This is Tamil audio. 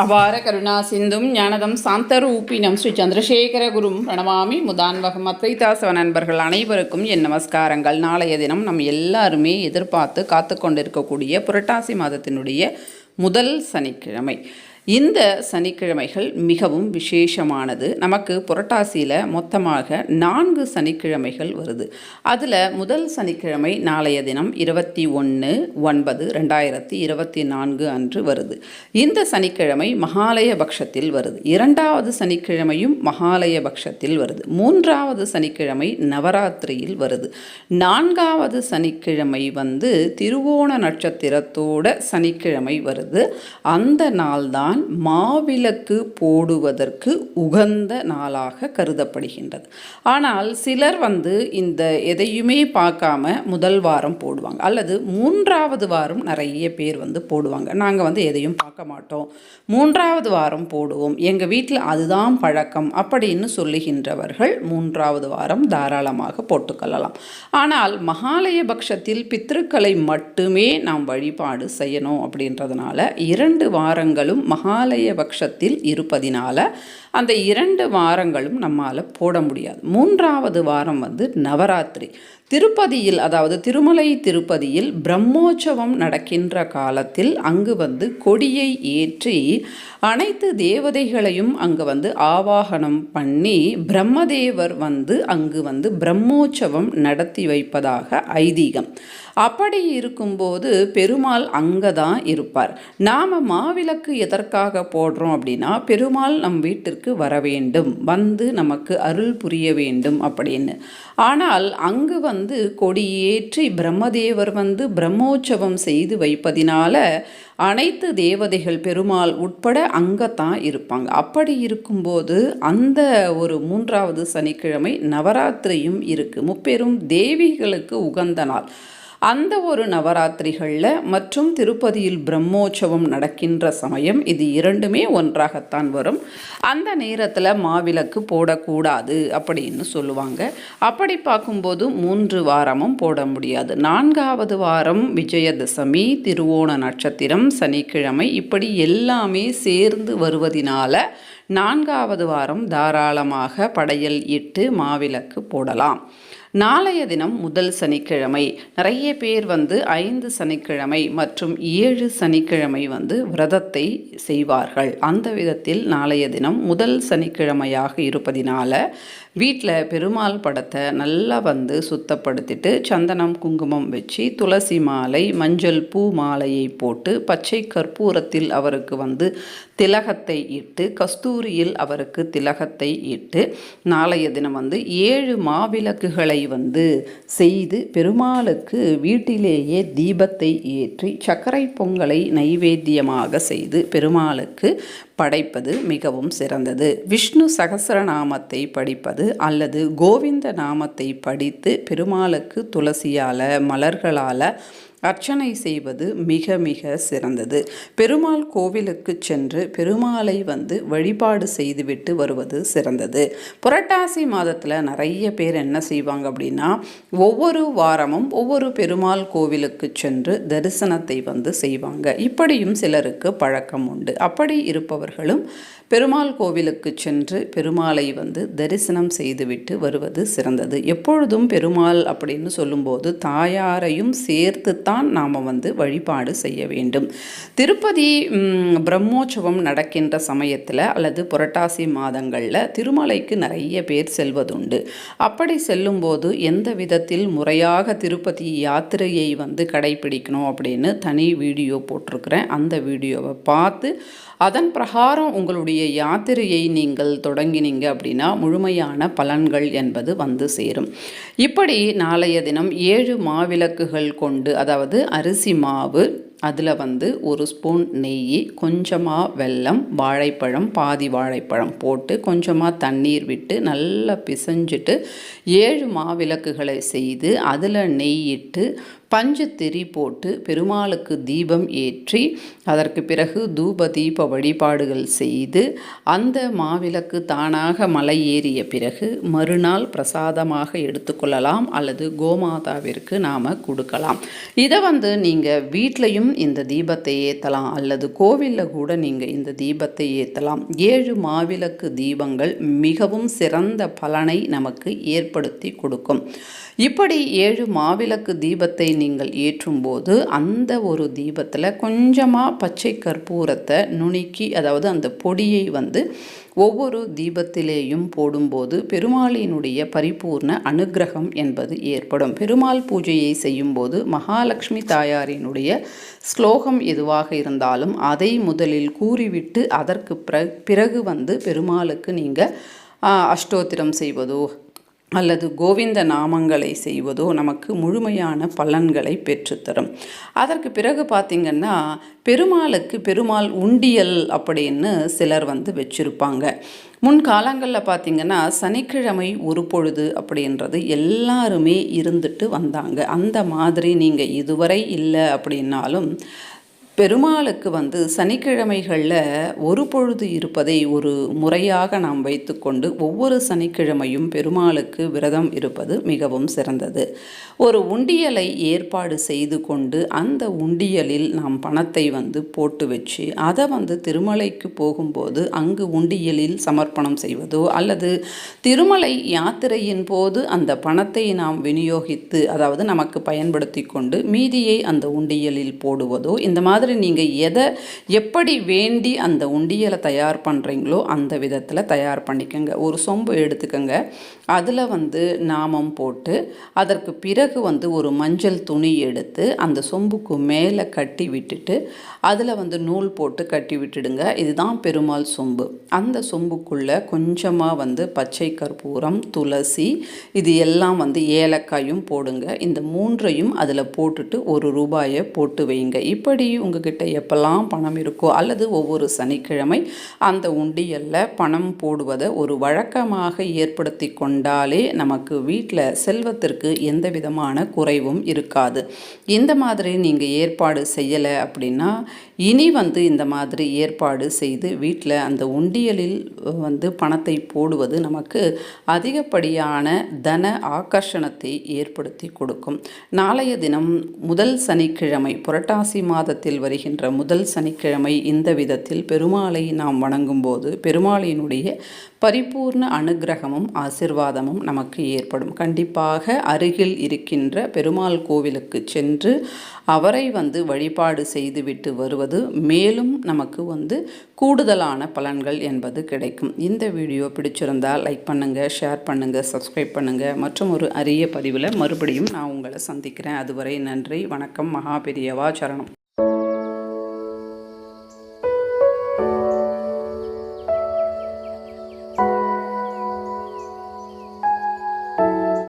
அபார கருணா சிந்தும் ஞானதம் சாந்தரூபினம் ஸ்ரீ சந்திரசேகர குரும் பிரணமாமி முதான்வகம் அத்வைதாசவ நண்பர்கள் அனைவருக்கும் என் நமஸ்காரங்கள். நாளைய தினம் நம் எல்லாருமே எதிர்பார்த்து காத்து கொண்டிருக்கக்கூடிய புரட்டாசி மாதத்தினுடைய முதல் சனிக்கிழமை. இந்த சனிக்கிழமைகள் மிகவும் விசேஷமானது. நமக்கு புரட்டாசியில் மொத்தமாக நான்கு சனிக்கிழமைகள் வருது. அதில் முதல் சனிக்கிழமை நாளைய தினம் இருபத்தி ஒன்று ஒன்பது ரெண்டாயிரத்தி இருபத்தி நான்கு அன்று வருது. இந்த சனிக்கிழமை மகாலய பட்சத்தில் வருது. இரண்டாவது சனிக்கிழமையும் மகாலய பட்சத்தில் வருது. மூன்றாவது சனிக்கிழமை நவராத்திரியில் வருது. நான்காவது சனிக்கிழமை வந்து திருவோண நட்சத்திரத்தோட சனிக்கிழமை வருது. அந்த நாள்தான் மாவிளக்கு போடுவதற்கு உகந்த நாளாக கருதப்படுகின்றது. ஆனால் சிலர் வந்து இந்த எதையுமே பார்க்காம முதல் வாரம் போடுவாங்க. அல்லது மூன்றாவது வாரம் நிறைய பேர் வந்து போடுவாங்க. நாங்கள் வந்து எதையும் பார்க்க மாட்டோம். மூன்றாவது வாரம் போடுவோம். எங்கள் வீட்டில் அதுதான் பழக்கம் அப்படின்னு சொல்லுகின்றவர்கள் மூன்றாவது வாரம் தாராளமாக போட்டுக்கொள்ளலாம். ஆனால் மகாலய பட்சத்தில் பித்ருக்களை மட்டுமே நாம் வழிபாடு செய்யணும் அப்படின்றதுனால இரண்டு வாரங்களும் மகாலய பட்சத்தில் இருப்பதினால அந்த இரண்டு வாரங்களும் நம்மால் போட முடியாது. மூன்றாவது வாரம் வந்து நவராத்திரி. திருப்பதியில் அதாவது திருமலை திருப்பதியில் பிரம்மோற்சவம் நடக்கின்ற காலத்தில் அங்கு வந்து கொடியை ஏற்றி அனைத்து தேவதைகளையும் அங்கு வந்து ஆவாகனம் பண்ணி பிரம்மதேவர் வந்து அங்கு வந்து பிரம்மோற்சவம் நடத்தி வைப்பதாக ஐதீகம். அப்படி இருக்கும்போது பெருமாள் அங்கே தான் இருப்பார். நாம் மாவிளக்கு எதற்காக போடுறோம் அப்படின்னா பெருமாள் நம் வீட்டிற்கு வர வேண்டும் வந்து நமக்கு அருள் புரிய வேண்டும் அப்படின்னு. ஆனால் அங்கு வந்து கொடியேற்றி பிரம்மதேவர் வந்து பிரம்மோற்சவம் செய்து வைப்பதினால அனைத்து தேவதைகள் பெருமாள் உட்பட அங்கே தான் இருப்பாங்க. அப்படி இருக்கும்போது அந்த ஒரு மூன்றாவது சனிக்கிழமை நவராத்திரியும் இருக்குது முப்பெரும் தேவிகளுக்கு உகந்த நாள். அந்த ஒரு நவராத்திரிகளில் மற்றும் திருப்பதியில் பிரம்மோற்சவம் நடக்கின்ற சமயம் இது இரண்டுமே ஒன்றாகத்தான் வரும். அந்த நேரத்தில் மாவிளக்கு போடக்கூடாது அப்படின்னு சொல்லுவாங்க. அப்படி பார்க்கும்போது மூன்று வாரமும் போட முடியாது. நான்காவது வாரம் விஜயதசமி திருவோண நட்சத்திரம் சனிக்கிழமை இப்படி எல்லாமே சேர்ந்து வருவதினால நான்காவது வாரம் தாராளமாக படையல் இட்டு மாவிளக்கு போடலாம். நாளைய தினம் முதல் சனிக்கிழமை. நிறைய பேர் வந்து ஐந்து சனிக்கிழமை மற்றும் ஏழு சனிக்கிழமை வந்து விரதத்தை செய்வார்கள். அந்த விதத்தில் நாளைய தினம் முதல் சனிக்கிழமையாக இருப்பதினால வீட்டில் பெருமாள் படத்தை நல்லா வந்து சுத்தப்படுத்திட்டு சந்தனம் குங்குமம் வச்சு துளசி மாலை மஞ்சள் பூ மாலையை போட்டு பச்சை கற்பூரத்தில் அவருக்கு வந்து திலகத்தை இட்டு கஸ்தூரியில் அவருக்கு திலகத்தை இட்டு நாளைய தினம் வந்து ஏழு மாவிளக்குகளை வந்து செய்து பெருமாளுக்கு வீட்டிலேயே தீபத்தை ஏற்றி சர்க்கரை பொங்கலை நைவேத்தியமாக செய்து பெருமாளுக்கு படைப்பது மிகவும் சிறந்தது. விஷ்ணு சகசரநாமத்தை படிப்பது அல்லது கோவிந்த நாமத்தை படித்து பெருமாளுக்கு துளசியால் மலர்களால் அர்ச்சனை செய்வது மிக மிக சிறந்தது. பெருமாள் கோவிலுக்கு சென்று பெருமாளை வந்து வழிபாடு செய்துவிட்டு வருவது சிறந்தது. புரட்டாசி மாதத்தில் நிறைய பேர் என்ன செய்வாங்க அப்படின்னா ஒவ்வொரு வாரமும் ஒவ்வொரு பெருமாள் கோவிலுக்கு சென்று தரிசனத்தை வந்து செய்வாங்க. இப்படியும் சிலருக்கு பழக்கம் உண்டு. அப்படி இருப்பவர்களும் பெருமாள் கோவிலுக்கு சென்று பெருமாளை வந்து தரிசனம் செய்துவிட்டு வருவது சிறந்தது. எப்பொழுதும் பெருமாள் அப்படின்னு சொல்லும்போது தாயாரையும் சேர்த்து தான் நாம் வந்து வழிபாடு செய்ய வேண்டும். திருப்பதி பிரம்மோற்சவம் நடக்கின்ற சமயத்தில் அல்லது புரட்டாசி மாதங்களில் திருமலைக்கு நிறைய பேர் செல்வதுண்டு. அப்படி செல்லும்போது எந்த விதத்தில் முறையாக திருப்பதி யாத்திரையை வந்து கடைபிடிக்கணும் அப்படின்னு தனி வீடியோ போட்டிருக்கிறேன். அந்த வீடியோவை பார்த்து அதன் பிரகாரம் உங்களுடைய யாத்திரையை நீங்கள் தொடங்கினீங்க அப்படின்னா முழுமையான பலன்கள் என்பது வந்து சேரும். இப்படி நாளைய தினம் ஏழு மாவிளக்குகள் கொண்டு அதாவது அரிசி மாவு அதில் வந்து ஒரு ஸ்பூன் நெய் கொஞ்சமாக வெல்லம் வாழைப்பழம் பாதி வாழைப்பழம் போட்டு கொஞ்சமாக தண்ணீர் விட்டு நல்லா பிசைஞ்சிட்டு ஏழு மாவிளக்குகளை செய்து அதில் நெய் இட்டு பஞ்சு திரி போட்டு பெருமாளுக்கு தீபம் ஏற்றி அதற்கு பிறகு தூப தீப வழிபாடுகள் செய்து அந்த மாவிளக்கு தானாக மலை ஏறிய பிறகு மறுநாள் பிரசாதமாக எடுத்துக்கொள்ளலாம் அல்லது கோமாதாவிற்கு நாம் கொடுக்கலாம். இதை வந்து நீங்கள் வீட்லேயும் இந்த தீபத்தை ஏற்றலாம் அல்லது கோவிலில் கூட நீங்கள் இந்த தீபத்தை ஏற்றலாம் ஏழு மாவிளக்கு தீபங்கள் மிகவும் சிறந்த பலனை நமக்கு ஏற்படுத்தி கொடுக்கும். இப்படி ஏழு மாவிளக்கு தீபத்தை நீங்கள் ஏற்றும்போது அந்த ஒரு தீபத்தில் கொஞ்சமாக பச்சை கற்பூரத்தை நுணுக்கி அதாவது அந்த பொடியை வந்து ஒவ்வொரு தீபத்திலேயும் போடும்போது பெருமாளினுடைய பரிபூர்ண அனுகிரகம் என்பது ஏற்படும். பெருமாள் பூஜையை செய்யும்போது மகாலட்சுமி தாயாரினுடைய ஸ்லோகம் எதுவாக இருந்தாலும் அதை முதலில் கூறிவிட்டு அதற்கு பிறகு வந்து பெருமாளுக்கு நீங்கள் அஷ்டோத்திரம் செய்வதோ அல்லது கோவிந்த நாமங்களை செய்வதோ நமக்கு முழுமையான பலன்களை பெற்றுத்தரும். அதற்கு பிறகு பார்த்திங்கன்னா பெருமாளுக்கு பெருமாள் உண்டியல் அப்படின்னு சிலர் வந்து வச்சுருப்பாங்க. முன் காலங்களில் பார்த்திங்கன்னா சனிக்கிழமை ஒரு பொழுது அப்படின்றது எல்லாருமே இருந்துட்டு வந்தாங்க. அந்த மாதிரி நீங்கள் இதுவரை இல்லை அப்படின்னாலும் பெருமாளுக்கு வந்து சனிக்கிழமைகளில் ஒரு பொழுது இருப்பதை ஒரு முறையாக நாம் வைத்துக்கொண்டு ஒவ்வொரு சனிக்கிழமையும் பெருமாளுக்கு விரதம் இருப்பது மிகவும் சிறந்தது. ஒரு உண்டியலை ஏற்பாடு செய்து கொண்டு அந்த உண்டியலில் நாம் பணத்தை வந்து போட்டு வச்சு அதை வந்து திருமலைக்கு போகும்போது அங்கு உண்டியலில் சமர்ப்பணம் செய்வதோ அல்லது திருமலை யாத்திரையின் போது அந்த பணத்தை நாம் விநியோகித்து அதாவது நமக்கு பயன்படுத்தி கொண்டு மீதியை அந்த உண்டியலில் போடுவதோ இந்த மாதிரி மாதிரி நீங்கள் எதை எப்படி வேண்டி அந்த உண்டியலை தயார் பண்ணுறீங்களோ அந்த விதத்தில் தயார் பண்ணிக்கோங்க. ஒரு சொம்பு எடுத்துக்கோங்க. அதில் வந்து நாமம் போட்டு அதற்கு பிறகு வந்து ஒரு மஞ்சள் துணி எடுத்து அந்த சொம்புக்கு மேலே கட்டி விட்டுட்டு அதில் வந்து நூல் போட்டு கட்டி விட்டுடுங்க. இதுதான் பெருமாள் சொம்பு. அந்த சொம்புக்குள்ளே கொஞ்சமாக வந்து பச்சை கற்பூரம் துளசி இது எல்லாம் வந்து ஏலக்காயும் போடுங்க. இந்த மூன்றையும் அதில் போட்டுட்டு ஒரு ரூபாயை போட்டு வைங்க. இப்படி உங்கள் உங்ககிட்ட எப்பெல்லாம் பணம் இருக்கோ அல்லது ஒவ்வொரு சனிக்கிழமை அந்த உண்டியலில் பணம் போடுவதை ஒரு வழக்கமாக ஏற்படுத்தி கொண்டாலே நமக்கு வீட்டில் செல்வத்திற்கு எந்த விதமான குறைவும் இருக்காது. இந்த மாதிரி நீங்கள் ஏற்பாடு செய்யலை அப்படின்னா இனி வந்து இந்த மாதிரி ஏற்பாடு செய்து வீட்டில் அந்த உண்டியலில் வந்து பணத்தை போடுவது நமக்கு அதிகப்படியான தன ஆகர்ஷணத்தை ஏற்படுத்தி கொடுக்கும். நாளைய தினம் முதல் சனிக்கிழமை புரட்டாசி மாதத்தில் வருகின்ற முதல் சனிக்கிழமை இந்த விதத்தில் பெருமாளை நாம் வணங்கும்போது பெருமாளினுடைய பரிபூர்ண அனுகிரகமும் ஆசிர்வாதமும் நமக்கு ஏற்படும். கண்டிப்பாக அருகில் இருக்கின்ற பெருமாள் கோவிலுக்கு சென்று அவரை வந்து வழிபாடு செய்துவிட்டு வருவது மேலும் நமக்கு வந்து கூடுதலான பலன்கள் என்பது கிடைக்கும். இந்த வீடியோ பிடிச்சிருந்தால் லைக் பண்ணுங்கள் ஷேர் பண்ணுங்கள் சப்ஸ்கிரைப் பண்ணுங்கள் மற்றும் ஒரு அரிய பதிவில் மறுபடியும் நான் உங்களை சந்திக்கிறேன். அதுவரை நன்றி வணக்கம் மகாபெரியவா சரணம்.